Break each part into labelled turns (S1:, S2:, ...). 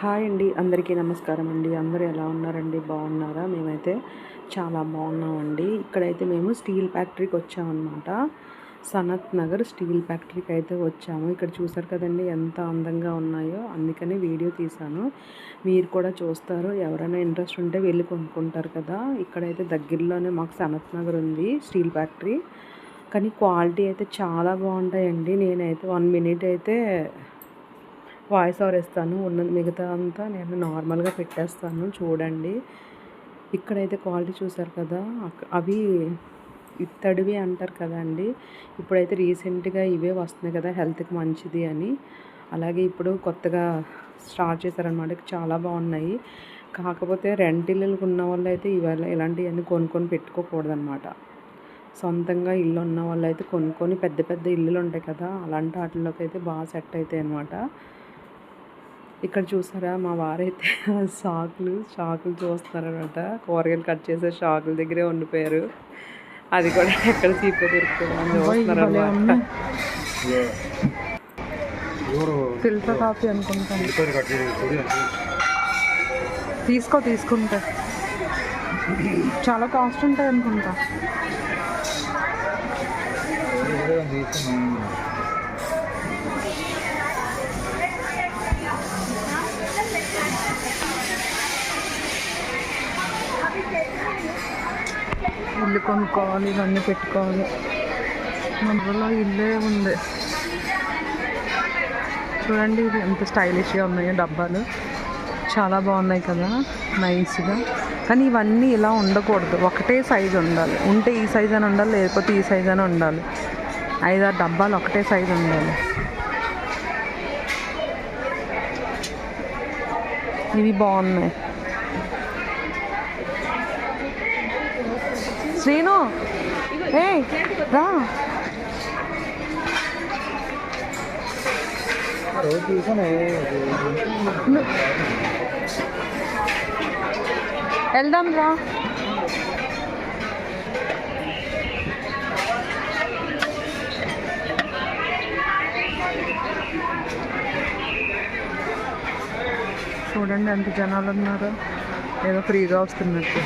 S1: Hi అండి అందరికీ నమస్కారం అండి అందరూ ఎలా ఉన్నారండి బాగున్నారా మేమైతే చాలా బాగున్నామండి ఇక్కడైతే మేము స్టీల్ ఫ్యాక్టరీకి వచ్చామన్నమాట సనత్ నగర్ స్టీల్ ఫ్యాక్టరీకి అయితే వచ్చాము ఇక్కడ చూసారు కదండి ఎంత అందంగా ఉన్నాయో అందుకని వీడియో తీశాను మీరు కూడా చూస్తారు ఎవరైనా ఇంట్రెస్ట్ ఉంటే వెళ్ళి కొనుక్కుంటారు కదా ఇక్కడైతే దగ్గరలోనే మాకు సనత్ నగర్ ఉంది స్టీల్ ఫ్యాక్టరీ కానీ క్వాలిటీ అయితే చాలా బాగుంటాయండి నేనైతే వన్ మినిట్ అయితే వాయిస్ ఓవర్ ఇస్తాను ఉన్నది మిగతా అంతా నేను నార్మల్గా పెట్టేస్తాను చూడండి ఇక్కడైతే క్వాలిటీ చూసారు కదా అవి ఇత్తడివి అంటారు కదండి ఇప్పుడైతే రీసెంట్గా ఇవే వస్తున్నాయి కదా హెల్త్కి మంచిది అని అలాగే ఇప్పుడు కొత్తగా స్టార్ట్ చేశారనమాట చాలా బాగున్నాయి కాకపోతే రెంట్ ఇల్లులు ఉన్న వాళ్ళు అయితే ఇవాళ ఇలాంటివన్నీ కొనుక్కొని పెట్టుకోకూడదనమాట సొంతంగా ఇల్లు ఉన్న వాళ్ళు అయితే కొనుక్కొని పెద్ద పెద్ద ఇల్లులు ఉంటాయి కదా అలాంటి వాటిలోకి అయితే బాగా సెట్ అవుతాయి అనమాట ఇక్కడ చూసారా మా వారైతే షాకులు షాకులు చూస్తున్నారనమాట కూరగాయలు కట్ చేసే షాకుల దగ్గరే ఉండిపోయారు అది కూడా ఎక్కడ చీప దొరుకుతుంది ఫిల్టర్ తీసుకో తీసుకుంటా చాలా కాస్ట్ ఉంటాయి అనుకుంటా ఇల్లు కొనుక్కోవాలి ఇవన్నీ పెట్టుకోవాలి మనలో ఇల్లే ఉంది చూడండి ఇది ఎంత స్టైలిష్గా ఉన్నాయో డబ్బాలు చాలా బాగున్నాయి కదా నైస్గా కానీ ఇవన్నీ ఇలా ఉండకూడదు ఒకటే సైజు ఉండాలి ఉంటే ఈ సైజు అని ఉండాలి లేకపోతే ఈ సైజ్ అని ఉండాలి ఐదారు డబ్బాలు ఒకటే సైజు ఉండాలి ఇవి బాగున్నాయి శ్రీను ఏ రా వెళ్దాం రా చూడండి ఎంత జనాలు ఉన్నారు ఏదో ఫ్రీగా వస్తున్నట్టు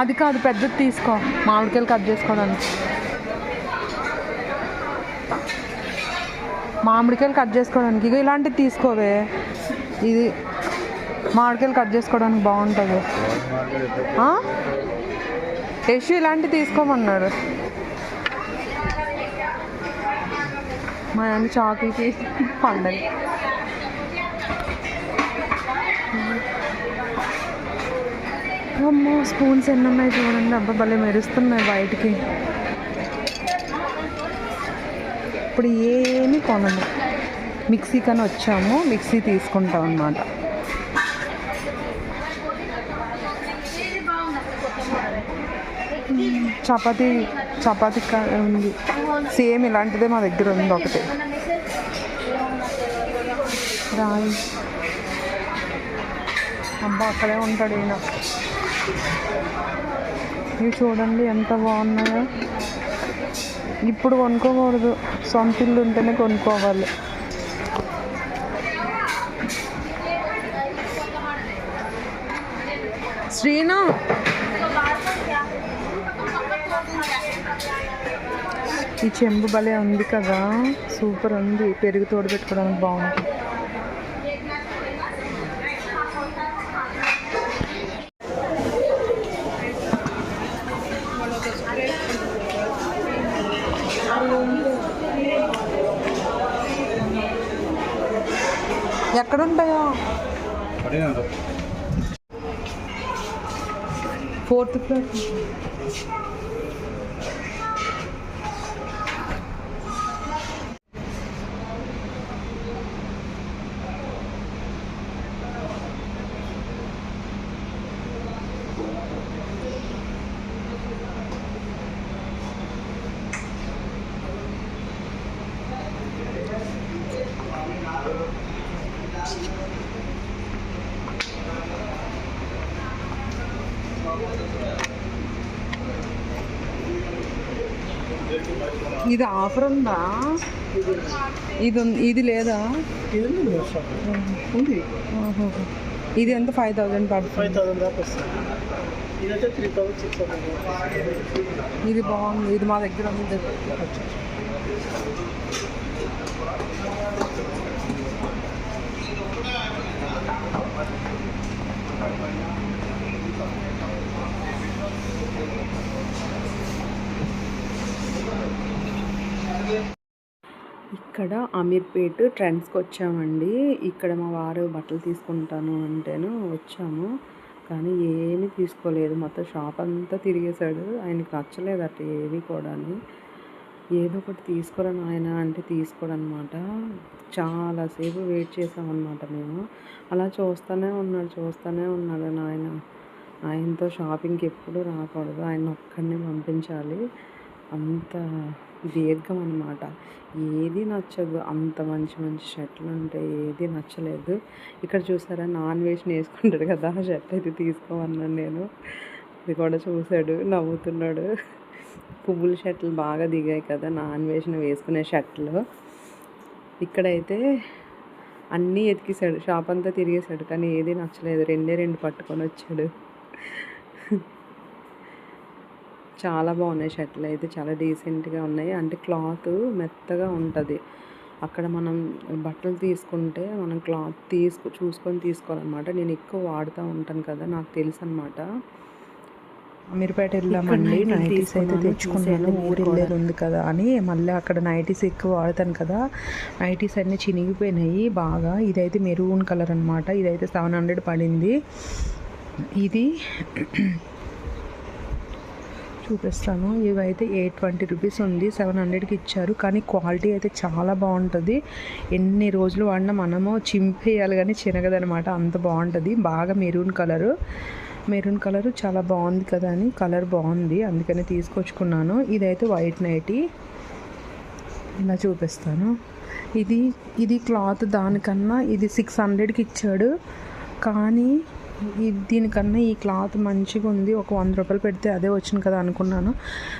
S1: అది కాదు పెద్దది తీసుకో మామిడికాయలు కట్ చేసుకోవడానికి మామిడికాయలు కట్ చేసుకోవడానికి ఇక ఇలాంటివి తీసుకోవే ఇది మామిడికాయలు కట్ చేసుకోవడానికి బాగుంటుంది యశు ఇలాంటివి తీసుకోమన్నాడు మా అన్ని తీసి పండగ అమ్మో స్పూన్స్ ఎన్ని ఉన్నాయి చూడండి అబ్బా భలే మెరుస్తున్నాయి బయటికి ఇప్పుడు ఏమి కొనము మిక్సీ కానీ వచ్చాము మిక్సీ తీసుకుంటాం అన్నమాట చపాతీ చపాతి ఉంది సేమ్ ఇలాంటిదే మా దగ్గర ఉంది ఒకటి రాయి అబ్బా అక్కడే ఉంటాడు ఈయన ఇవి చూడండి ఎంత బాగున్నాయో ఇప్పుడు కొనుక్కోకూడదు సొంత ఇల్లు ఉంటేనే కొనుక్కోవాలి శ్రీను ఈ చెంబు భలే ఉంది కదా సూపర్ ఉంది పెరుగు తోడు పెట్టుకోవడానికి బాగుంటుంది ఎక్కడుంటాయో ఫోర్త్ ఫ్లోర్ ఇది ఆఫర్ ఉందా ఇది ఇది లేదా ఇది ఎంత ఫైవ్ థౌసండ్ పడుతుంది ఫైవ్ థౌసండ్ ఇది బాగుంది ఇది మా దగ్గర ఉంది Thank you. ఇక్కడ అమీర్పేట్ ట్రెండ్స్కి వచ్చామండి ఇక్కడ మా వారు బట్టలు తీసుకుంటాను అంటేను వచ్చాము కానీ ఏమీ తీసుకోలేదు మొత్తం షాప్ అంతా తిరిగేశాడు ఆయనకి నచ్చలేదు అట్ట ఏవి కూడా ఏదో ఒకటి తీసుకోరాను ఆయన అంటే తీసుకోడనమాట చాలాసేపు వెయిట్ చేసామన్నమాట మేము అలా చూస్తూనే ఉన్నాడు చూస్తూనే ఉన్నాడు ఆయన ఆయనతో షాపింగ్కి ఎప్పుడు రాకూడదు ఆయన ఒక్కడిని పంపించాలి అంత దీర్ఘం అనమాట ఏది నచ్చదు అంత మంచి మంచి షర్ట్లు ఉంటాయి ఏది నచ్చలేదు ఇక్కడ చూసారా నాన్ వెజ్ వేసుకుంటాడు కదా ఆ షర్ట్ అయితే తీసుకోమన్నాను నేను అది కూడా చూశాడు నవ్వుతున్నాడు పువ్వుల షర్ట్లు బాగా దిగాయి కదా నాన్ వేసిన వేసుకునే షర్ట్లు ఇక్కడైతే అన్నీ ఎతికేశాడు షాప్ అంతా తిరిగేశాడు కానీ ఏది నచ్చలేదు రెండే రెండు పట్టుకొని వచ్చాడు చాలా బాగున్నాయి షర్ట్లు అయితే చాలా డీసెంట్గా ఉన్నాయి అంటే క్లాత్ మెత్తగా ఉంటుంది అక్కడ మనం బట్టలు తీసుకుంటే మనం క్లాత్ తీసుకు చూసుకొని తీసుకోవాలన్నమాట నేను ఎక్కువ వాడుతూ ఉంటాను కదా నాకు తెలుసు అనమాట మీరుపేట వెళ్ళామండి నైటీస్ అయితే తెచ్చుకున్నాను ఊరు వెళ్ళేది ఉంది కదా అని మళ్ళీ అక్కడ నైటీస్ ఎక్కువ వాడతాను కదా నైటీస్ అన్నీ చినిగిపోయినాయి బాగా ఇదైతే మెరూన్ కలర్ అనమాట ఇదైతే సెవెన్ హండ్రెడ్ పడింది ఇది చూపిస్తాను ఇవైతే ఎయిట్ ట్వంటీ రూపీస్ ఉంది సెవెన్ హండ్రెడ్కి ఇచ్చారు కానీ క్వాలిటీ అయితే చాలా బాగుంటుంది ఎన్ని రోజులు వాడినా మనము చింపేయాలి కానీ చినగదనమాట అంత బాగుంటుంది బాగా మెరూన్ కలరు మెరూన్ కలర్ చాలా బాగుంది కదా అని కలర్ బాగుంది అందుకని తీసుకొచ్చుకున్నాను ఇదైతే వైట్ నైటీ ఇలా చూపిస్తాను ఇది ఇది క్లాత్ దానికన్నా ఇది సిక్స్ హండ్రెడ్కి ఇచ్చాడు కానీ దీనికన్నా ఈ క్లాత్ మంచిగా ఉంది ఒక వంద రూపాయలు పెడితే అదే వచ్చింది కదా అనుకున్నాను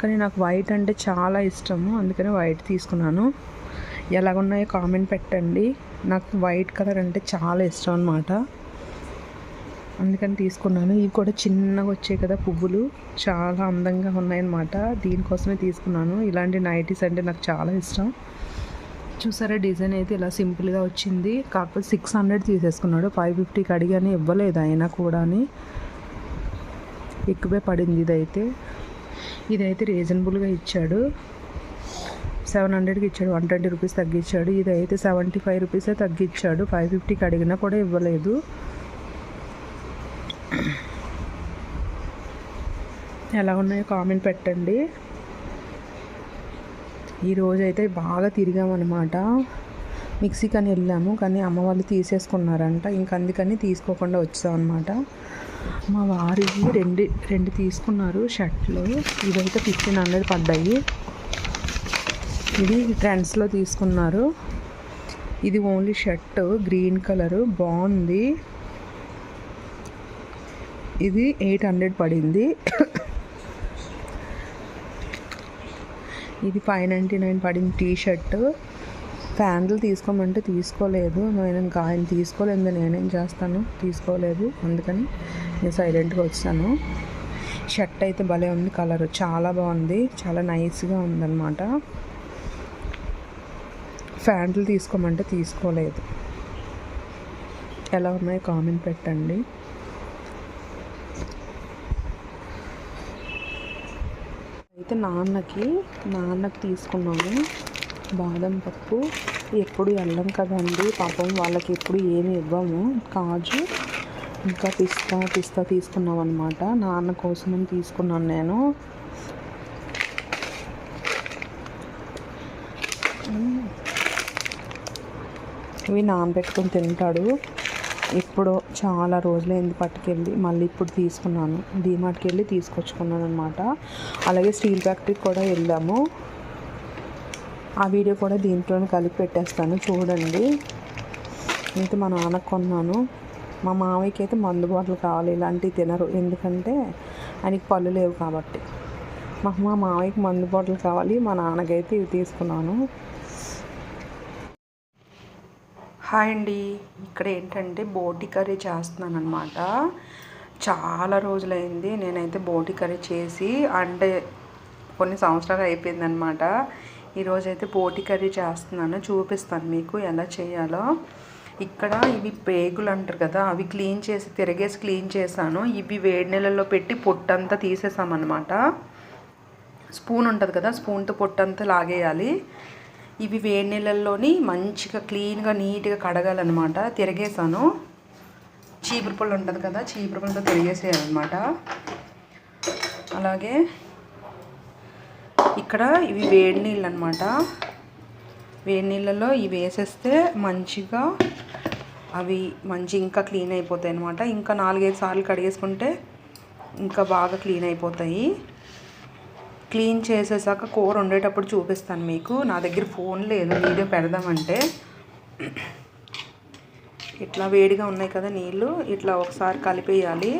S1: కానీ నాకు వైట్ అంటే చాలా ఇష్టము అందుకని వైట్ తీసుకున్నాను ఎలాగున్నాయో కామెంట్ పెట్టండి నాకు వైట్ కలర్ అంటే చాలా ఇష్టం అనమాట అందుకని తీసుకున్నాను ఇవి కూడా చిన్నగా వచ్చాయి కదా పువ్వులు చాలా అందంగా ఉన్నాయన్నమాట దీనికోసమే తీసుకున్నాను ఇలాంటి నైటీస్ అంటే నాకు చాలా ఇష్టం చూసారా డిజైన్ అయితే ఇలా సింపుల్గా వచ్చింది కాకపోతే సిక్స్ హండ్రెడ్ తీసేసుకున్నాడు ఫైవ్ ఫిఫ్టీకి అడిగాని ఇవ్వలేదు ఆయన కూడా ఎక్కువే పడింది ఇదైతే ఇదైతే రీజనబుల్గా ఇచ్చాడు సెవెన్ హండ్రెడ్కి ఇచ్చాడు వన్ ట్వంటీ రూపీస్ తగ్గించాడు ఇదైతే సెవెంటీ ఫైవ్ రూపీసే తగ్గించాడు ఫైవ్ ఫిఫ్టీకి అడిగినా కూడా ఇవ్వలేదు ఎలా ఉన్నాయో కామెంట్ పెట్టండి ఈరోజు అయితే బాగా తిరిగామన్నమాట మిక్సీ కానీ వెళ్ళాము కానీ అమ్మ వాళ్ళు తీసేసుకున్నారంట ఇంక అందుకని తీసుకోకుండా వచ్చామన్నమాట మా వారికి రెండు రెండు తీసుకున్నారు షర్ట్లు ఇవైతే ఫిఫ్టీన్ హండ్రెడ్ పడ్డాయి ఇది ట్రెండ్స్లో తీసుకున్నారు ఇది ఓన్లీ షర్ట్ గ్రీన్ కలరు బాగుంది ఇది ఎయిట్ హండ్రెడ్ పడింది ఇది ఫైవ్ నైంటీ నైన్ పడింది టీ షర్ట్ ప్యాంట్లు తీసుకోమంటే తీసుకోలేదు నేను ఇంకా ఆయన తీసుకోలేదు నేనేం చేస్తాను తీసుకోలేదు అందుకని నేను సైలెంట్గా వచ్చాను షర్ట్ అయితే భలే ఉంది కలర్ చాలా బాగుంది చాలా నైస్గా ఉందన్నమాట ప్యాంట్లు తీసుకోమంటే తీసుకోలేదు ఎలా ఉన్నాయో కామెంట్ పెట్టండి అయితే నాన్నకి నాన్నకి తీసుకున్నాను బాదం పప్పు ఎప్పుడు వెళ్ళం కదండి పాపం వాళ్ళకి ఎప్పుడు ఏమి ఇవ్వము కాజు ఇంకా పిస్తా పిస్తా తీసుకున్నాం అనమాట నాన్న కోసం తీసుకున్నాను నేను ఇవి నాన్న పెట్టుకొని తింటాడు ఎప్పుడో చాలా రోజులైంది పట్టుకెళ్ళి మళ్ళీ ఇప్పుడు తీసుకున్నాను డీమార్ట్కి వెళ్ళి తీసుకొచ్చుకున్నాను అనమాట అలాగే స్టీల్ ఫ్యాక్టరీకి కూడా వెళ్ళాము ఆ వీడియో కూడా దీంట్లో కలిపి పెట్టేస్తాను చూడండి అయితే మా నాన్నకు కొన్నాను మా మామయ్యకి అయితే మందు బాటిల్ కావాలి ఇలాంటివి తినరు ఎందుకంటే ఆయనకి పళ్ళు లేవు కాబట్టి మా మా మామయ్యకి మందు బాటిల్ కావాలి మా నాన్నకైతే ఇవి తీసుకున్నాను హాయ్ అండి ఇక్కడ ఏంటంటే బోటి కర్రీ చేస్తున్నాను అనమాట చాలా రోజులైంది నేనైతే బోటి కర్రీ చేసి అంటే కొన్ని సంవత్సరాలు అయిపోయిందనమాట ఈరోజైతే బోటి కర్రీ చేస్తున్నాను చూపిస్తాను మీకు ఎలా చేయాలో ఇక్కడ ఇవి పేగులు అంటారు కదా అవి క్లీన్ చేసి తిరిగేసి క్లీన్ చేశాను ఇవి వేడి నెలల్లో పెట్టి పొట్టంతా తీసేసామన్నమాట స్పూన్ ఉంటుంది కదా స్పూన్తో పొట్టంతా లాగేయాలి ఇవి వేడి నీళ్ళల్లోని మంచిగా క్లీన్గా నీట్గా కడగాలన్నమాట తిరిగేసాను చీపురు పళ్ళు ఉంటుంది కదా చీపురు పళ్ళతో తిరిగేసేయాలన్నమాట అలాగే ఇక్కడ ఇవి వేడి నీళ్ళు అనమాట వేడి నీళ్ళలో ఇవి వేసేస్తే మంచిగా అవి మంచి ఇంకా క్లీన్ అయిపోతాయి అనమాట ఇంకా నాలుగైదు సార్లు కడిగేసుకుంటే ఇంకా బాగా క్లీన్ అయిపోతాయి క్లీన్ చేసేసాక కూర వండేటప్పుడు చూపిస్తాను మీకు నా దగ్గర ఫోన్ లేదు వీడియో పెడదామంటే ఇట్లా వేడిగా ఉన్నాయి కదా నీళ్ళు ఇట్లా ఒకసారి కలిపేయాలి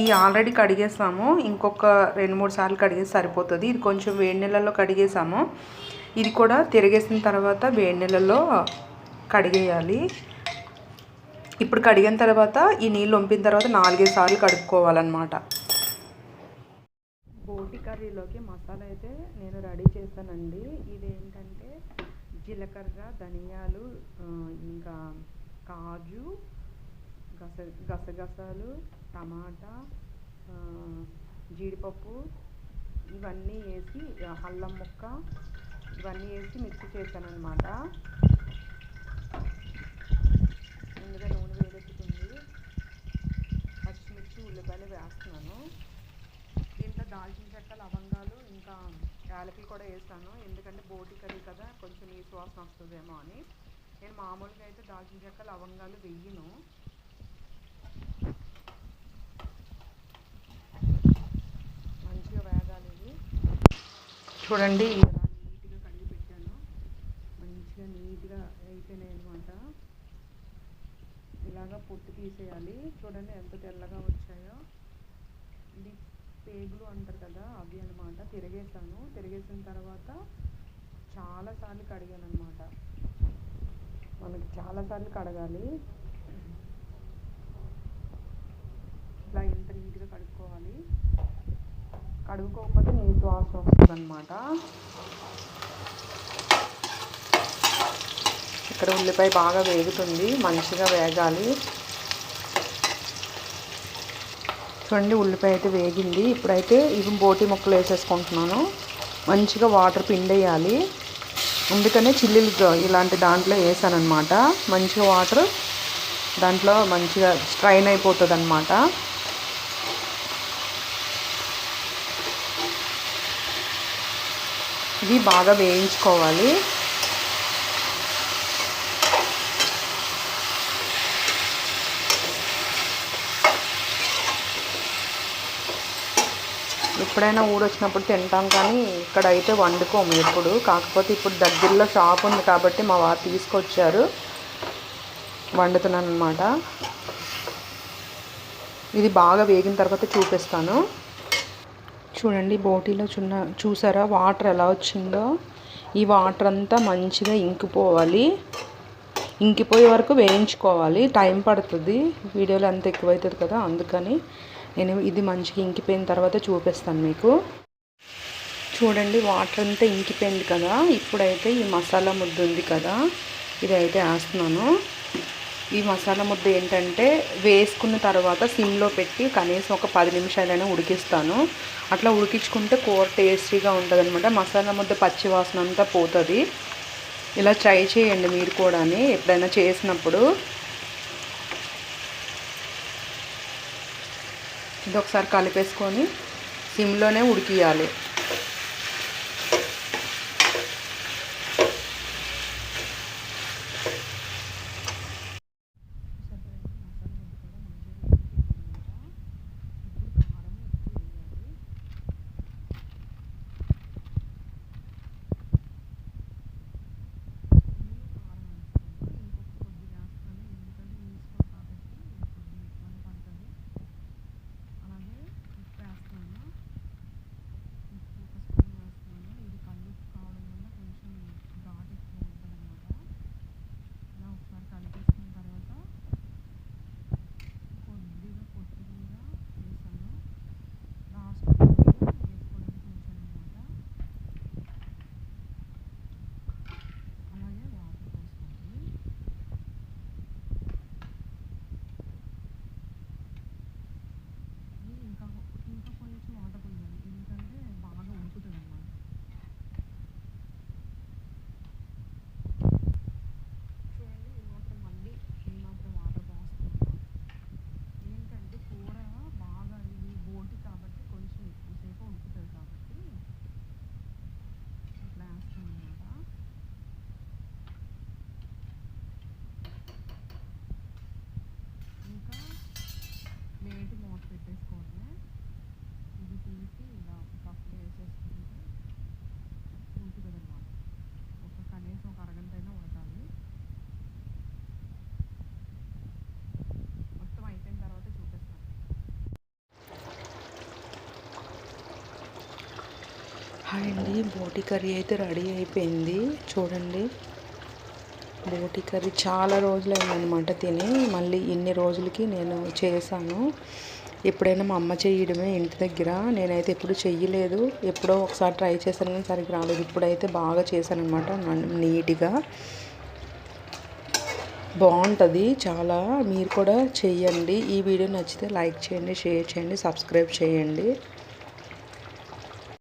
S1: ఈ ఆల్రెడీ కడిగేసాము ఇంకొక రెండు మూడు సార్లు కడిగేసి సరిపోతుంది ఇది కొంచెం వేడి నెలల్లో కడిగేసాము ఇది కూడా తిరిగేసిన తర్వాత వేడి నీళ్ళల్లో కడిగేయాలి ఇప్పుడు కడిగిన తర్వాత ఈ నీళ్ళు వంపిన తర్వాత నాలుగైదు సార్లు కడుక్కోవాలన్నమాట బోటి కర్రీలోకి మసాలా అయితే నేను రెడీ చేస్తానండి ఇదేంటంటే జీలకర్ర ధనియాలు ఇంకా కాజు గస గసగసాలు టమాటా జీడిపప్పు ఇవన్నీ వేసి అల్లం ముక్క ఇవన్నీ వేసి మిక్స్ చేశాను అనమాట ఎందుకంటే ఉల్లిపాయలు వేస్తున్నాను దీంట్లో దాల్చిన చెక్క లవంగాలు ఇంకా యాలకులు కూడా వేస్తాను ఎందుకంటే బోటి కర్రీ కదా కొంచెం ఈ సువాసన వస్తుందేమో అని నేను మామూలుగా అయితే దాల్చిన చెక్క లవంగాలు వెయ్యను మంచిగా వేగాలి చూడండి నీట్గా కడిగి పెట్టాను మంచిగా నీట్గా అయిపోయినాయి అనమాట ఇలాగా పొట్టు తీసేయాలి చూడండి ఎంత తెల్లగా వచ్చి పేగులు అంటారు కదా అవి అనమాట తిరిగేసాను తిరిగేసిన తర్వాత చాలాసార్లు కడిగాను అనమాట మనకి చాలాసార్లు కడగాలి ఇలా ఇంత నీట్గా కడుక్కోవాలి కడుక్కోకపోతే నీటి వాసన వస్తుంది అనమాట ఇక్కడ ఉల్లిపాయ బాగా వేగుతుంది మంచిగా వేగాలి చూడండి ఉల్లిపాయ అయితే వేగింది ఇప్పుడైతే ఇవి బోటి ముక్కలు వేసేసుకుంటున్నాను మంచిగా వాటర్ పిండేయాలి అందుకనే చిల్లీలు ఇలాంటి దాంట్లో వేసానమాట మంచిగా వాటర్ దాంట్లో మంచిగా స్ట్రైన్ అయిపోతుంది అనమాట ఇది బాగా వేయించుకోవాలి ఎప్పుడైనా ఊరొచ్చినప్పుడు తింటాం కానీ ఇక్కడ అయితే వండుకోము ఎప్పుడు కాకపోతే ఇప్పుడు దగ్గరలో షాప్ ఉంది కాబట్టి మా వారు తీసుకొచ్చారు వండుతున్నాను అనమాట ఇది బాగా వేగిన తర్వాత చూపిస్తాను చూడండి బోటీలో చున్న చూసారా వాటర్ ఎలా వచ్చిందో ఈ వాటర్ అంతా మంచిగా ఇంకిపోవాలి ఇంకిపోయే వరకు వేయించుకోవాలి టైం పడుతుంది వీడియోలో అంత ఎక్కువవుతుంది కదా అందుకని నేను ఇది మంచిగా ఇంకిపోయిన తర్వాత చూపిస్తాను మీకు చూడండి వాటర్ అంతా ఇంకిపోయింది కదా ఇప్పుడైతే ఈ మసాలా ముద్ద ఉంది కదా ఇది అయితే వేస్తున్నాను ఈ మసాలా ముద్ద ఏంటంటే వేసుకున్న తర్వాత సిమ్లో పెట్టి కనీసం ఒక పది నిమిషాలైనా ఉడికిస్తాను అట్లా ఉడికించుకుంటే కూర టేస్టీగా ఉంటుంది అనమాట మసాలా ముద్ద పచ్చి వాసన అంతా పోతుంది ఇలా ట్రై చేయండి మీరు కూడా ఎప్పుడైనా చేసినప్పుడు ఒకసారి కలిపేసుకొని సిమ్లోనే ఉడికియాలి హాయ్ అండి బోటి కర్రీ అయితే రెడీ అయిపోయింది చూడండి బోటి కర్రీ చాలా రోజులు అయిందనమాట తిని మళ్ళీ ఇన్ని రోజులకి నేను చేశాను ఎప్పుడైనా మా అమ్మ చేయడమే ఇంటి దగ్గర నేనైతే ఎప్పుడు చెయ్యలేదు ఎప్పుడో ఒకసారి ట్రై చేశాను కానీ సరిగ్గా రాలేదు ఇప్పుడైతే బాగా చేశానమాట నీట్గా బాగుంటుంది చాలా మీరు కూడా చేయండి ఈ వీడియో నచ్చితే లైక్ చేయండి షేర్ చేయండి సబ్స్క్రైబ్ చేయండి